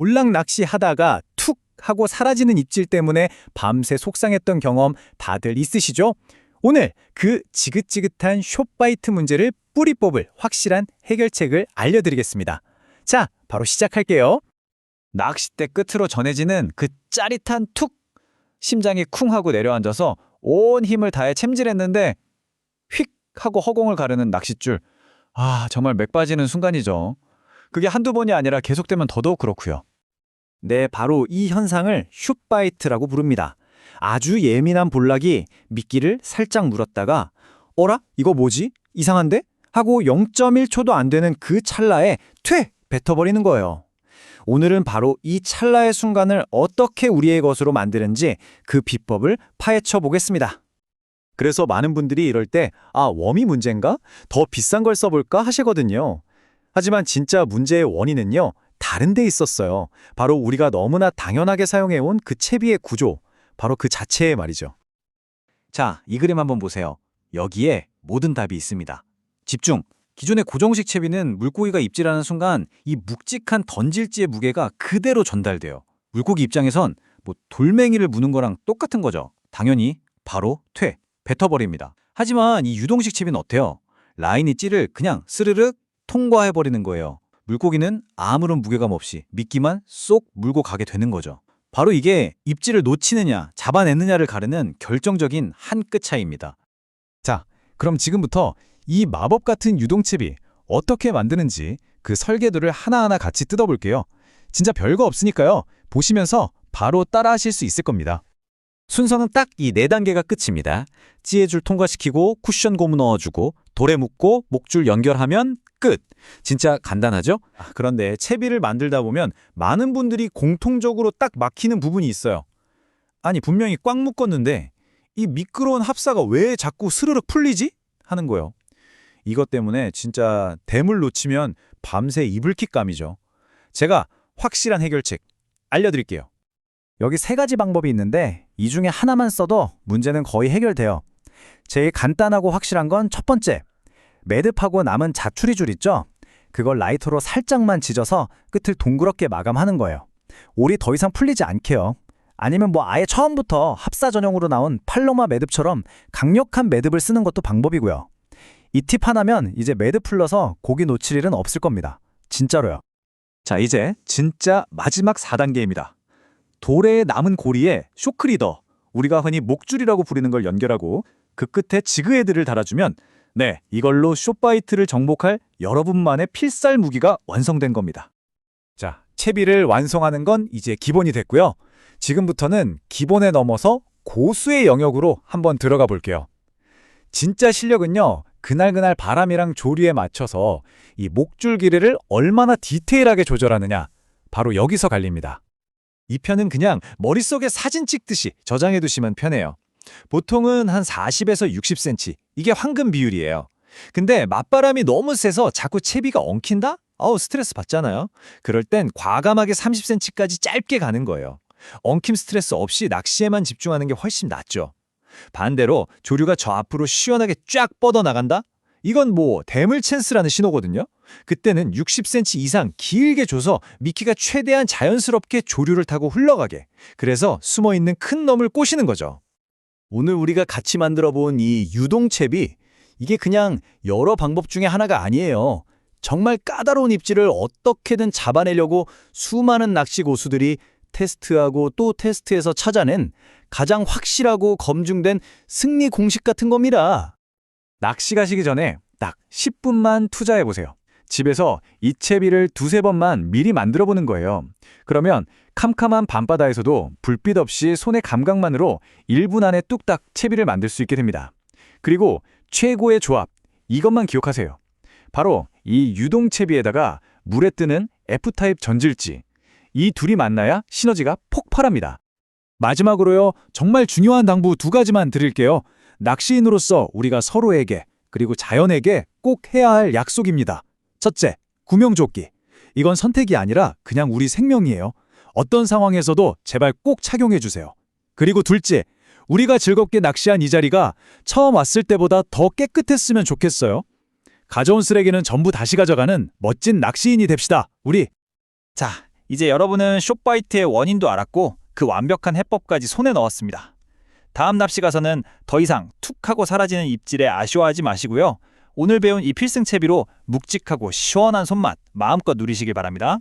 올락 낚시 하다가 툭 하고 사라지는 입질 때문에 밤새 속상했던 경험 다들 있으시죠? 오늘 그 지긋지긋한 숏바이트 문제를 뿌리 뽑을 확실한 해결책을 알려드리겠습니다. 자, 바로 시작할게요. 낚싯대 끝으로 전해지는 그 짜릿한 툭! 심장이 쿵 하고 내려앉아서 온 힘을 다해 챔질했는데 휙 하고 허공을 가르는 낚싯줄. 아, 정말 맥 빠지는 순간이죠. 그게 한두 번이 아니라 계속되면 더더욱 그렇고요. 네, 바로 이 현상을 슛바이트라고 부릅니다. 아주 예민한 볼락이 미끼를 살짝 물었다가 어라? 이거 뭐지? 이상한데? 하고 0.1초도 안 되는 그 찰나에 퇴! 뱉어버리는 거예요. 오늘은 바로 이 찰나의 순간을 어떻게 우리의 것으로 만드는지 그 비법을 파헤쳐 보겠습니다. 그래서 많은 분들이 이럴 때, 아, 웜이 문제인가? 더 비싼 걸 써볼까? 하시거든요. 하지만 진짜 문제의 원인은요, 다른 데 있었어요. 바로 우리가 너무나 당연하게 사용해온 그 채비의 구조, 바로 그 자체에 말이죠. 자, 이 그림 한번 보세요. 여기에 모든 답이 있습니다. 집중! 기존의 고정식 채비는 물고기가 입질하는 순간 이 묵직한 던질지의 무게가 그대로 전달돼요. 물고기 입장에선 뭐 돌멩이를 무는 거랑 똑같은 거죠. 당연히 바로 퇴, 뱉어버립니다. 하지만 이 유동식 채비는 어때요? 라인이 찌를 그냥 스르륵 통과해버리는 거예요. 물고기는 아무런 무게감 없이 미끼만 쏙 물고 가게 되는 거죠. 바로 이게 입질을 놓치느냐, 잡아내느냐를 가르는 결정적인 한 끗 차이입니다. 자, 그럼 지금부터 이 마법 같은 유동채비 어떻게 만드는지 그 설계도를 하나하나 같이 뜯어볼게요. 진짜 별거 없으니까요. 보시면서 바로 따라하실 수 있을 겁니다. 순서는 딱 이 네 단계가 끝입니다. 찌해줄 통과시키고 쿠션 고무 넣어주고 돌에 묶고 목줄 연결하면 끝. 진짜 간단하죠? 아, 그런데 채비를 만들다 보면 많은 분들이 공통적으로 딱 막히는 부분이 있어요. 아니 분명히 꽉 묶었는데 이 미끄러운 합사가 왜 자꾸 스르륵 풀리지? 하는 거예요. 이것 때문에 진짜 댐을 놓치면 밤새 이불킥감이죠. 제가 확실한 해결책 알려드릴게요. 여기 세 가지 방법이 있는데 이 중에 하나만 써도 문제는 거의 해결돼요. 제일 간단하고 확실한 건 첫 번째. 매듭하고 남은 자투리 줄 있죠? 그걸 라이터로 살짝만 지져서 끝을 동그랗게 마감하는 거예요. 올이 더 이상 풀리지 않게요. 아니면 뭐 아예 처음부터 합사 전용으로 나온 팔로마 매듭처럼 강력한 매듭을 쓰는 것도 방법이고요. 이 팁 하나면 이제 매듭 풀러서 고기 놓칠 일은 없을 겁니다. 진짜로요. 자, 이제 진짜 마지막 4단계입니다. 돌에 남은 고리에 쇼크리더, 우리가 흔히 목줄이라고 부르는 걸 연결하고 그 끝에 지그헤드를 달아주면 네, 이걸로 숏바이트를 정복할 여러분만의 필살 무기가 완성된 겁니다. 자, 채비를 완성하는 건 이제 기본이 됐고요. 지금부터는 기본에 넘어서 고수의 영역으로 한번 들어가 볼게요. 진짜 실력은요, 그날그날 바람이랑 조류에 맞춰서 이 목줄 길이를 얼마나 디테일하게 조절하느냐, 바로 여기서 갈립니다. 이 편은 그냥 머릿속에 사진 찍듯이 저장해 두시면 편해요. 보통은 한 40에서 60cm. 이게 황금 비율이에요. 근데 맞바람이 너무 세서 자꾸 채비가 엉킨다? 어우, 스트레스 받잖아요. 그럴 땐 과감하게 30cm까지 짧게 가는 거예요. 엉킴 스트레스 없이 낚시에만 집중하는 게 훨씬 낫죠. 반대로 조류가 저 앞으로 시원하게 쫙 뻗어나간다? 이건 뭐 대물 찬스라는 신호거든요. 그때는 60cm 이상 길게 줘서 미끼가 최대한 자연스럽게 조류를 타고 흘러가게. 그래서 숨어있는 큰 놈을 꼬시는 거죠. 오늘 우리가 같이 만들어 본 이 유동채비, 이게 그냥 여러 방법 중에 하나가 아니에요. 정말 까다로운 입질을 어떻게든 잡아내려고 수많은 낚시 고수들이 테스트하고 또 테스트해서 찾아낸 가장 확실하고 검증된 승리 공식 같은 겁니다. 낚시 가시기 전에 딱 10분만 투자해 보세요. 집에서 이 채비를 두세 번만 미리 만들어 보는 거예요. 그러면 캄캄한 밤바다에서도 불빛 없이 손의 감각만으로 1분 안에 뚝딱 채비를 만들 수 있게 됩니다. 그리고 최고의 조합, 이것만 기억하세요. 바로 이 유동채비에다가 물에 뜨는 F타입 전질지, 이 둘이 만나야 시너지가 폭발합니다. 마지막으로요, 정말 중요한 당부 두 가지만 드릴게요. 낚시인으로서 우리가 서로에게 그리고 자연에게 꼭 해야 할 약속입니다. 첫째, 구명조끼. 이건 선택이 아니라 그냥 우리 생명이에요. 어떤 상황에서도 제발 꼭 착용해주세요. 그리고 둘째, 우리가 즐겁게 낚시한 이 자리가 처음 왔을 때보다 더 깨끗했으면 좋겠어요. 가져온 쓰레기는 전부 다시 가져가는 멋진 낚시인이 됩시다, 우리. 자, 이제 여러분은 쇼바이트의 원인도 알았고 그 완벽한 해법까지 손에 넣었습니다. 다음 낚시 가서는 더 이상 툭 하고 사라지는 입질에 아쉬워하지 마시고요. 오늘 배운 이 필승 채비로 묵직하고 시원한 손맛 마음껏 누리시길 바랍니다.